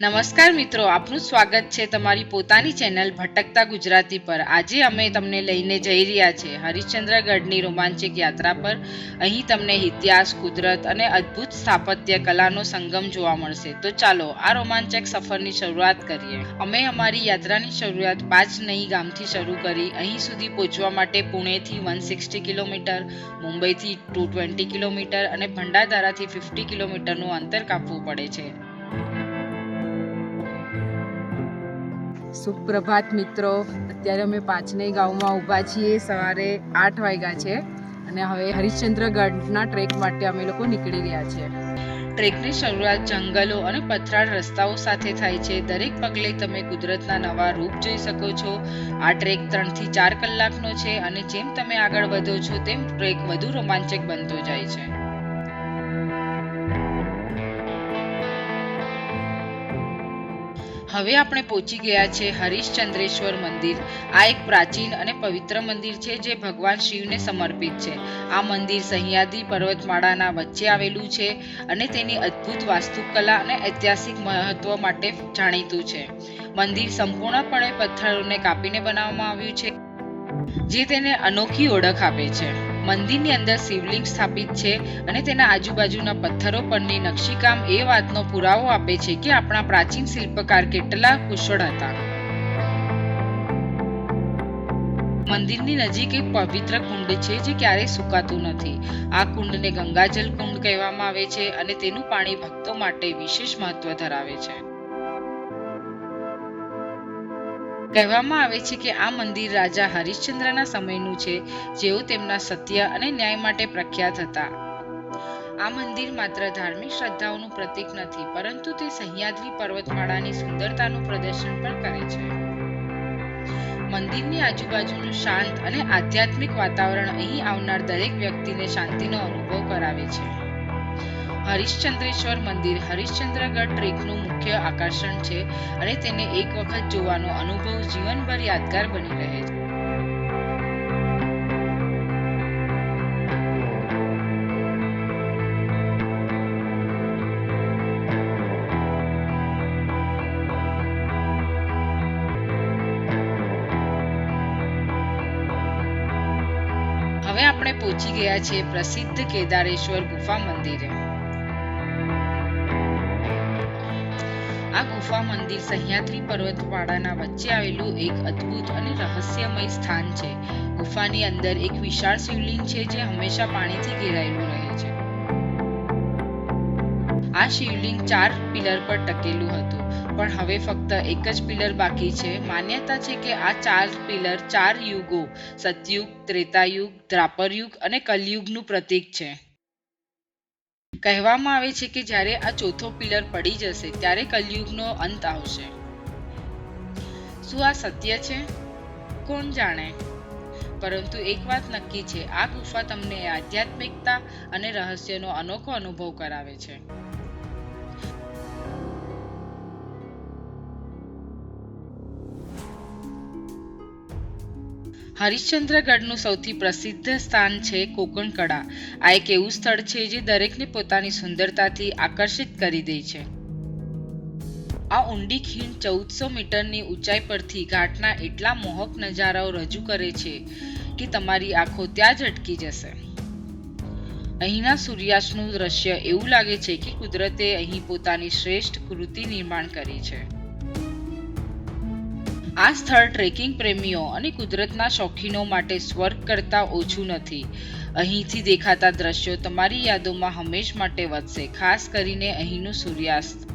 નમસ્કાર મિત્રો, આપનું સ્વાગત છે તમારી પોતાની ચેનલ ભટકતા ગુજરાતી પર. આજે અમે તમને લઈને જઈ રહ્યા છે હરિશ્ચંદ્રગઢની રોમાંચક યાત્રા પર. અહીં તમને ઇતિહાસ, કુદરત અને અદ્ભુત સ્થાપત્ય કલાનો સંગમ જોવા મળશે. તો ચાલો, આ રોમાંચક સફરની શરૂઆત કરીએ. અમે અમારી યાત્રાની શરૂઆત પાંચ નહીં ગામથી શરૂ કરી અહીં સુધી પહોંચવા માટે પુણેથી વન સિક્સટી કિલોમીટર, મુંબઈથી ટુ ટ્વેન્ટી કિલોમીટર અને ભંડાધારાથી ફિફ્ટી કિલોમીટરનું અંતર કાપવું પડે છે. સુપ્રભાત મિત્રો. અત્યારે અમે પાંચનેય ગામમાં ઊભા છીએ. સવારે આઠ વાગ્યા છે અને હવે હરિશ્ચંદ્રગઢના ટ્રેક માટે અમે લોકો નીકળી રહ્યા છીએ ટ્રેકની શરૂઆત જંગલો અને પથરાળ રસ્તાઓ સાથે થાય છે. દરેક પગલે તમે કુદરતના નવા રૂપ જોઈ શકો છો. આ ટ્રેક ત્રણથી ચાર કલાકનો છે અને જેમ તમે આગળ વધો છો, તેમ ટ્રેક વધુ રોમાંચક બનતો જાય છે. હવે આપણે પહોંચી ગયા છે હરિશ્ચંદ્રેશ્વર મંદિર. આ એક પ્રાચીન અને પવિત્ર મંદિર છે જે ભગવાન શિવને સમર્પિત છે. આ મંદિર સહ્યાદ્રી પર્વતમાળાના વચ્ચે આવેલું છે અને તેની અદ્ભુત વાસ્તુકલા અને ઐતિહાસિક મહત્વ માટે જાણીતું છે. મંદિર સંપૂર્ણપણે પથ્થરોને કાપીને બનાવવામાં આવ્યું છે, જે તેને અનોખી ઓળખ આપે છે. મંદિરની અંદર શિવલિંગ સ્થાપિત છે અને તેના આજુબાજુના પથ્થરો પરની નકશીકામ એ વાતનો પુરાવો આપે છે કે આપણા પ્રાચીન શિલ્પકાર કેટલા કુશળ હતા. મંદિરની નજીક એક પવિત્ર કુંડ છે જે ક્યારેય સુકાતું નથી. આ કુંડને ગંગાજલ કુંડ કહેવામાં આવે છે અને તેનું પાણી ભક્તો માટે વિશેષ મહત્વ ધરાવે છે. કહેવામાં આવે છે કે આ મંદિર રાજા હરિશ્ચંદ્રના સમયનું છે, જેઓ તેમના સત્ય અને ન્યાય માટે પ્રખ્યાત હતા. આ મંદિર માત્ર ધાર્મિક શ્રદ્ધાઓનું પ્રતીક નથી, પરંતુ તે સહ્યાદ્રી પર્વતમાળાની સુંદરતાનું પ્રદર્શન પણ કરે છે. મંદિરની આજુબાજુનું શાંત અને આધ્યાત્મિક વાતાવરણ અહીં આવનાર દરેક વ્યક્તિને શાંતિનો અનુભવ કરાવે છે. હરિશ્ચંદ્રેશ્વર મંદિર હરિશ્ચંદ્રગઢ ટ્રેકનું મુખ્ય આકર્ષણ છે અને તેને એક વખત જોવાનો અનુભવ જીવનભર યાદગાર બની રહે છે. હવે આપણે પહોંચી ગયા છે પ્રસિદ્ધ કેદારેશ્વર ગુફા મંદિરે. આ ગુફા મંદિર સહ્યાદ્રી પર્વતવાળાના વચ્ચે આવેલું એક અદ્ભુત અને રહસ્યમય સ્થાન છે. ગુફાની અંદર એક વિશાળ શિવલિંગ છે જે હંમેશા પાણીથી ઘેરાયેલું રહે છે. આ શિવલિંગ ચાર પિલર પર ટકેલું હતું, પણ હવે ફક્ત એક જ પિલર બાકી છે. માન્યતા છે કે આ ચાર પિલર ચાર યુગો, સતયુગ, ત્રેતાયુગ, દ્રાપરયુગ અને કલયુગનું પ્રતીક છે. કહેવામાં આવે છે કે જ્યારે આ ચોથો પિલર પડી જશે, ત્યારે કલયુગનો અંત આવશે. શું આ સત્ય છે? કોણ જાણે? પરંતુ એક વાત નક્કી છે, આ ગુફા તમને આધ્યાત્મિકતા અને રહસ્યનો અનોખો અનુભવ કરાવે છે. હરિશ્ચંદ્રગઢનું સૌથી પ્રસિદ્ધ સ્થાન છે કોકણકળા આ એક એવું સ્થળ છે જે દરેકને પોતાની સુંદરતાથી આકર્ષિત કરી દે છે. આ ઊંડી ખીણ ચૌદસો મીટરની ઊંચાઈ પરથી ઘાટના એટલા મોહક નજારાઓ રજૂ કરે છે કે તમારી આંખો ત્યાં જ અટકી જશે. અહીંના સૂર્યાસ્તનું દ્રશ્ય એવું લાગે છે કે કુદરતે અહીં પોતાની શ્રેષ્ઠ કૃતિ નિર્માણ કરી છે. આ સ્થળ ટ્રેકિંગ પ્રેમીઓ અને કુદરતના શોખીનો માટે સ્વર્ગ કરતાં ઓછું નથી. અહીંથી દેખાતા દ્રશ્યો તમારી યાદોમાં હંમેશ માટે વધશે, ખાસ કરીને અહીંનું સૂર્યાસ્ત.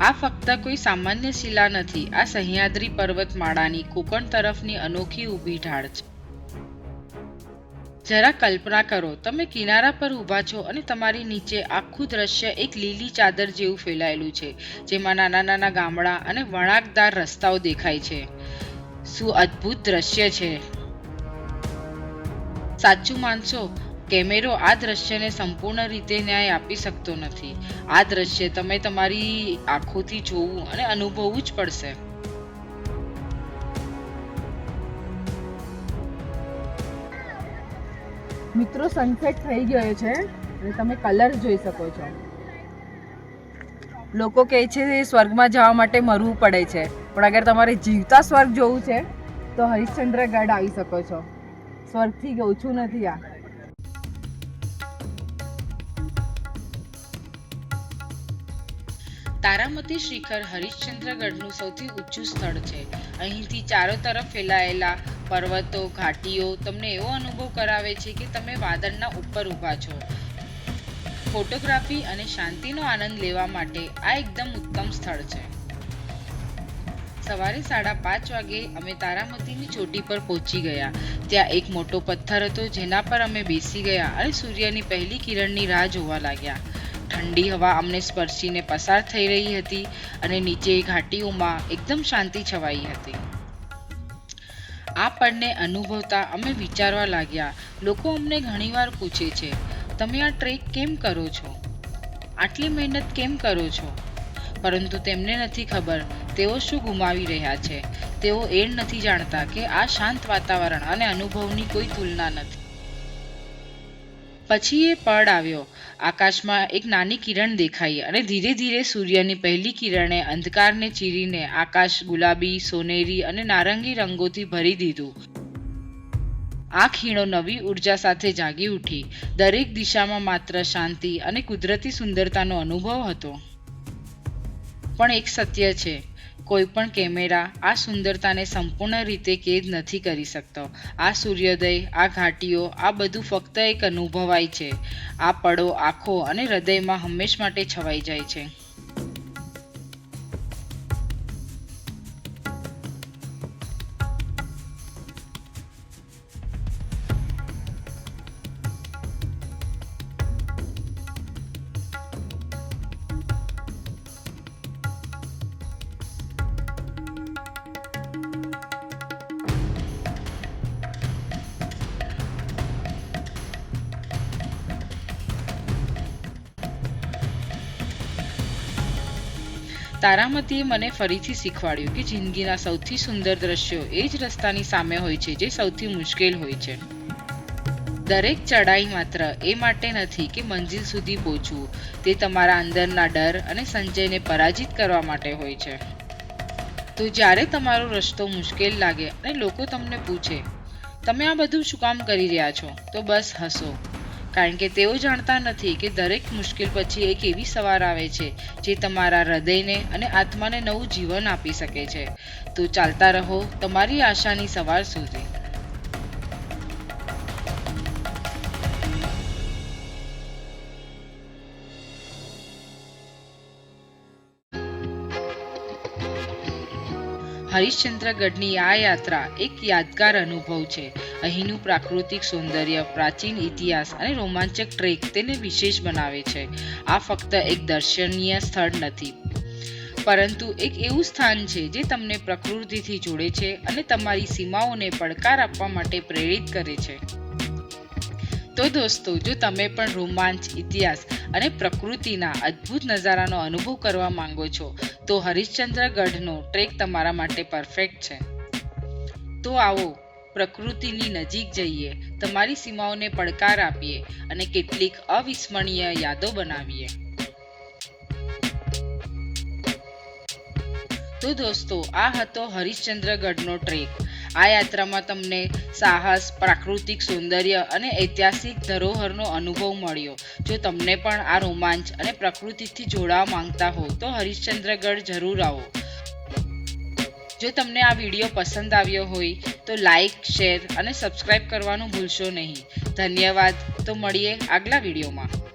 આ ફક્ત કોઈ સામાન્ય શિલા નથી, આ સહ્યાદ્રી પર્વતમાળાની કોકણ તરફની અનોખી ઊભી ઢાળ છે. જરા કલ્પના કરો, તમે કિનારા પર ઊભા છો અને તમારી નીચે આખું દ્રશ્ય એક લીલી ચાદર જેવું ફેલાયેલું છે, જેમાં નાના નાના ગામડા અને વળાંકદાર રસ્તાઓ દેખાય છે. શું અદ્ભુત દ્રશ્ય છે? સાચું માનશો, કેમેરો આ દ્રશ્યને સંપૂર્ણ રીતે ન્યાય આપી શકતો નથી. આ દ્રશ્ય તમે તમારી આંખોથી જોવું અને અનુભવવું જ પડશે. મિત્રો સનસેટ થઈ ગયો છે અને તમે કલર જોઈ શકો છો. લોકો કહે છે સ્વર્ગમાં જવા માટે મરવું પડે છે. પણ અગર તમારે જીવતા સ્વર્ગ જોવું છે, તો હરિશ્ચંદ્રગઢ આવી શકો છો. સ્વર્ગથી ઓછું નથી આ. તારામતી શિખર હરિશ્ચંદ્રગઢનું સૌથી ઊંચું સ્થળ છે. અહીંથી ચારો તરફ ફેલાયેલા પર્વતો, ઘાટીઓ તમને એવો અનુભવ કરાવે છે કે તમે વાદળના ઉપર ઊભા છો. ફોટોગ્રાફી અને શાંતિનો આનંદ લેવા માટે આ એકદમ ઉત્તમ સ્થળ છે. સવારે સાડા પાંચ વાગે અમે તારામતીની ચોટી પર પહોંચી ગયા. ત્યાં એક મોટો પથ્થર હતો જેના પર અમે બેસી ગયા અને સૂર્યની પહેલી કિરણની રાહ જોવા લાગ્યા. ઠંડી હવા અમને સ્પર્શીને પસાર થઈ રહી હતી અને નીચે ઘાટીઓમાં એકદમ શાંતિ છવાઈ હતી. આ પળને અનુભવતા અમે વિચારવા લાગ્યા, લોકો અમને ઘણીવાર પૂછે છે, તમે આ ટ્રેક કેમ કરો છો? આટલી મહેનત કેમ કરો છો? પરંતુ તેમને નથી ખબર, તેઓ શું ગુમાવી રહ્યા છે? તેઓ એ નથી જાણતા કે આ શાંત વાતાવરણ અને અનુભવની કોઈ તુલના નથી. પછી એ પડ આવ્યો. આકાશમાં એક નાની કિરણ દેખાઈ અને ધીરે ધીરે સૂર્યની પહેલી કિરણે અંધકારને ચીરીને આકાશ ગુલાબી, સોનેરી અને નારંગી રંગોથી ભરી દીધું. આ ખીણો નવી ઊર્જા સાથે જાગી ઉઠી. દરેક દિશામાં માત્ર શાંતિ અને કુદરતી સુંદરતાનો અનુભવ હતો. પણ એક સત્ય છે. કોઈ પણ કેમેરા આ સુંદરતાને સંપૂર્ણ રીતે કેદ નથી કરી શકતો. આ સૂર્યોદય, આ ઘાટીઓ, આ બધું ફક્ત એક અનુભવાય છે. આ પળો આંખો અને હૃદયમાં હંમેશ માટે છવાઈ જાય છે. તારામતીએ મને ફરીથી શીખવાડ્યું કે જિંદગીના સૌથી સુંદર દ્રશ્યો એ જ રસ્તાની સામે હોય છે જે સૌથી મુશ્કેલ હોય છે. દરેક ચડાઈ માત્ર એ માટે નથી કે મંજિલ સુધી પહોંચવું, તે તમારા અંદરના ડર અને સંજયને પરાજિત કરવા માટે હોય છે. તો જ્યારે તમારો રસ્તો મુશ્કેલ લાગે અને લોકો તમને પૂછે, તમે આ બધું શું કામ કરી રહ્યા છો? તો બસ હસો. કારણ કે તેઓ જાણતા નથી કે દરેક મુશ્કેલ પછી એક એવી સવાર આવે છે જે તમારા હૃદયને અને આત્માને નવું જીવન આપી શકે છે. તો ચાલતા રહો, તમારી આશાની સવાર સુધી. હરિશ્ચંદ્રગઢની આ યાત્રા એક યાદગાર અનુભવ છે. અહીંનું પ્રાકૃતિક સૌંદર્ય, પ્રાચીન ઇતિહાસ અને રોમાંચક ટ્રેક તેને વિશેષ બનાવે છે. આ ફક્ત એક દર્શનીય સ્થળ નથી, પરંતુ એક એવું સ્થાન છે જે તમને પ્રકૃતિથી જોડે છે અને તમારી સીમાઓને પડકાર આપવા માટે પ્રેરિત કરે છે. તો દોસ્તો, જો તમે પણ રોમાંચ, ઇતિહાસ અને પ્રકૃતિના અદ્ભુત નજારાનો અનુભવ કરવા માંગો છો તો હરિશ્ચંદ્રગઢનો ટ્રેક તમારા માટે પરફેક્ટ છે. તો આવો, પ્રકૃતિની નજીક જઈએ, તમારી સીમાઓને પડકાર આપીએ અને કેટલીક અવિસ્મરણીય યાદો બનાવીએ. તો દોસ્તો, આ હતો હરિશ્ચંદ્રગઢનો ટ્રેક. આ યાત્રામાં તમને સાહસ, પ્રાકૃતિક સૌંદર્ય અને ઐતિહાસિક ધરોહરનો અનુભવ મળ્યો. જો તમને પણ આ રોમાંચ અને પ્રકૃતિથી જોડાવા માંગતા હો, તો હરિશ્ચંદ્રગઢ જરૂર આવો. જો તમને આ વીડિયો પસંદ આવ્યો હોય, તો લાઈક, શેર અને સબસ્ક્રાઇબ કરવાનું ભૂલશો નહીં. ધન્યવાદ. તો મળીએ આગલા વિડીયોમાં.